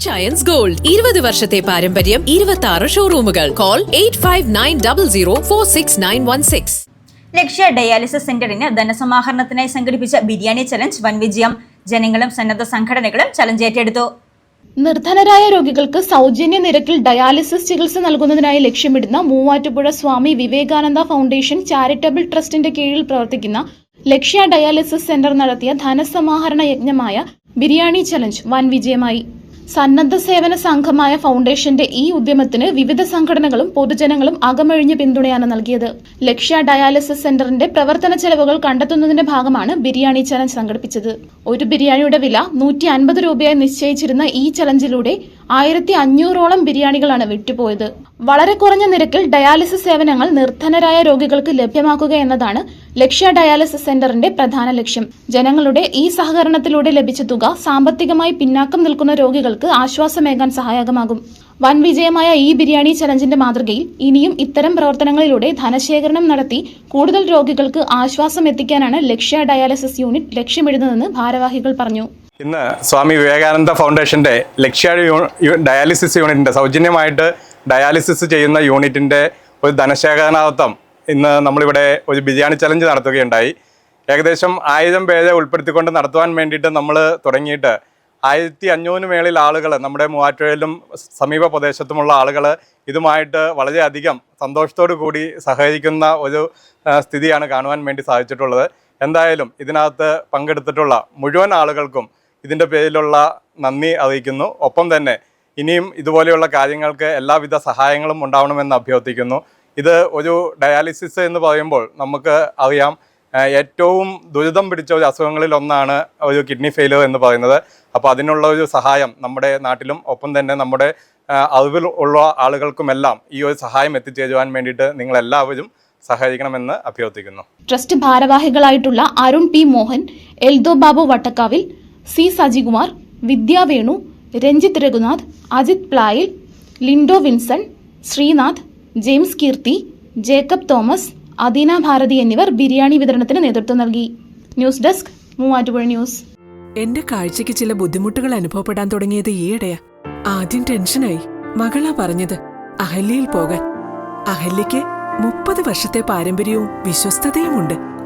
Rich ions gold ഇരുപത് വർഷത്തെ പാരമ്പര്യം ഇരുപത്തി ആറ് ഷോറൂമുകൾ call eight five nine double zero four six nine one six Lakshya dialysis സെന്ററിന് ധനസമാഹരണത്തിനായി സംഘടിപ്പിച്ച ബിരിയാണി ചലഞ്ച് വൻ വിജയം. ജനങ്ങളും സന്നദ്ധ സംഘടനകളും ചലഞ്ച് ഏറ്റെടുത്തു. നിർധനരായ രോഗികൾക്ക് സൗജന്യ നിരക്കിൽ ഡയാലിസിസ് ചികിത്സ നൽകുന്നതിനായി ലക്ഷ്യമിടുന്ന മൂവാറ്റുപുഴ സ്വാമി വിവേകാനന്ദ ഫൗണ്ടേഷൻ ചാരിറ്റബിൾ ട്രസ്റ്റിന്റെ കീഴിൽ പ്രവർത്തിക്കുന്ന ലക്ഷ്യ ഡയാലിസിസ് സെന്റർ നടത്തിയ ധനസമാഹരണ യജ്ഞമായ ബിരിയാണി ചലഞ്ച് വൻ വിജയമായി. സന്നദ്ധ സേവന സംഘമായ ഫൗണ്ടേഷന്റെ ഈ ഉദ്യമത്തിന് വിവിധ സംഘടനകളും പൊതുജനങ്ങളും അകമഴിഞ്ഞ പിന്തുണയാണ് നൽകിയത്. ലക്ഷ്യ ഡയാലിസിസ് സെന്ററിന്റെ പ്രവർത്തന ചെലവുകൾ കണ്ടെത്തുന്നതിന്റെ ഭാഗമാണ് ബിരിയാണി ചലഞ്ച് സംഘടിപ്പിച്ചത്. ഒരു ബിരിയാണിയുടെ വില നൂറ്റി രൂപയായി നിശ്ചയിച്ചിരുന്ന ഈ ചലഞ്ചിലൂടെ ആയിരത്തി അഞ്ഞൂറോളം ബിരിയാണികളാണ് വിറ്റുപോയത്. വളരെ കുറഞ്ഞ നിരക്കിൽ ഡയാലിസിസ് സേവനങ്ങൾ നിർധനരായ രോഗികൾക്ക് ലഭ്യമാക്കുക എന്നതാണ് ലക്ഷ്യ ഡയാലിസിസ് സെന്ററിന്റെ പ്രധാന ലക്ഷ്യം. ജനങ്ങളുടെ ഈ സഹകരണത്തിലൂടെ ലഭിച്ച തുക സാമ്പത്തികമായി പിന്നാക്കം നിൽക്കുന്ന രോഗികൾക്ക് ആശ്വാസമേകാൻ സഹായകമാകും. വൻ വിജയമായ ഈ ബിരിയാണി ചലഞ്ചിന്റെ മാതൃകയിൽ ഇനിയും ഇത്തരം പ്രവർത്തനങ്ങളിലൂടെ ധനശേഖരണം നടത്തി കൂടുതൽ രോഗികൾക്ക് ആശ്വാസം എത്തിക്കാനാണ് ലക്ഷ്യ ഡയാലിസിസ് യൂണിറ്റ് ലക്ഷ്യമിടുന്നതെന്ന് ഭാരവാഹികൾ പറഞ്ഞു. ഇന്ന് സ്വാമി വിവേകാനന്ദ ഫൗണ്ടേഷന്റെ ലക്ഷ്യ യൂ- ഡയാലിസിസ് യൂണിറ്റിന്റെ സൗജന്യമായിട്ട് ഡയാലിസിസ് ചെയ്യുന്ന യൂണിറ്റിന്റെ ഒരു ധനശേഖരണാർത്ഥം ഇന്ന് നമ്മളിവിടെ ഒരു ബിരിയാണി ചലഞ്ച് നടത്തുകയുണ്ടായി. ഏകദേശം ആയിരം പേരെ ഉൾപ്പെടുത്തിക്കൊണ്ട് നടത്തുവാൻ വേണ്ടിയിട്ട് നമ്മൾ തുടങ്ങിയിട്ട് ആയിരത്തി അഞ്ഞൂറിന് മേളിൽ ആളുകൾ നമ്മുടെ മൂവാറ്റുപുഴയിലും സമീപ പ്രദേശത്തുമുള്ള ആളുകൾ ഇതുമായിട്ട് വളരെയധികം സന്തോഷത്തോടു കൂടി സഹകരിക്കുന്ന ഒരു സ്ഥിതിയാണ് കാണുവാൻ വേണ്ടി സാധിച്ചിട്ടുള്ളത്. എന്തായാലും ഇതിനകത്ത് പങ്കെടുത്തിട്ടുള്ള മുഴുവൻ ആളുകൾക്കും ഇതിന്റെ പേരിലുള്ള നന്ദി അറിയിക്കുന്നു. ഒപ്പം തന്നെ ഇനിയും ഇതുപോലെയുള്ള കാര്യങ്ങൾക്ക് എല്ലാവിധ സഹായങ്ങളും ഉണ്ടാവണമെന്ന് അഭ്യർത്ഥിക്കുന്നു. ഇത് ഒരു ഡയാലിസിസ് എന്ന് പറയുമ്പോൾ നമുക്ക് അറിയാം ഏറ്റവും ദുരിതം പിടിച്ച ഒരു അസുഖങ്ങളിൽ ഒന്നാണ് ഒരു കിഡ്നി ഫെയിലിയർ എന്ന് പറയുന്നത്. അപ്പോൾ അതിനുള്ള ഒരു സഹായം നമ്മുടെ നാട്ടിലും ഒപ്പം തന്നെ നമ്മുടെ അറിവിൽ ഉള്ള ആളുകൾക്കുമെല്ലാം ഈ ഒരു സഹായം എത്തിച്ചേരുവാൻ വേണ്ടിയിട്ട് നിങ്ങളെല്ലാവരും സഹകരിക്കണമെന്ന് അഭ്യർത്ഥിക്കുന്നു. Trust ഭാരവാഹികളായിട്ടുള്ള Arun P Mohan Eldho Babu Vattakkavil C Sajikumar Vidyavenu Ranjith Raghunath Ajith Playil Lindo Vinson Sreenath James Keerthi Jacob Thomas Adeena Bharathi എന്നിവർ ബിരിയാണി വിതരണത്തിന് നേതൃത്വം നൽകി. News desk Muvattupuzha news. എന്റെ കാഴ്ചയ്ക്ക് ചില ബുദ്ധിമുട്ടുകൾ അനുഭവപ്പെടാൻ തുടങ്ങിയത് ഈയിടെയാ. ആദ്യം ടെൻഷനായി. മകളാ പറഞ്ഞത് അഹല്യയിൽ പോകാൻ. അഹല്യയ്ക്ക് മുപ്പത് വർഷത്തെ പാരമ്പര്യവും വിശ്വസ്തതയുമുണ്ട്.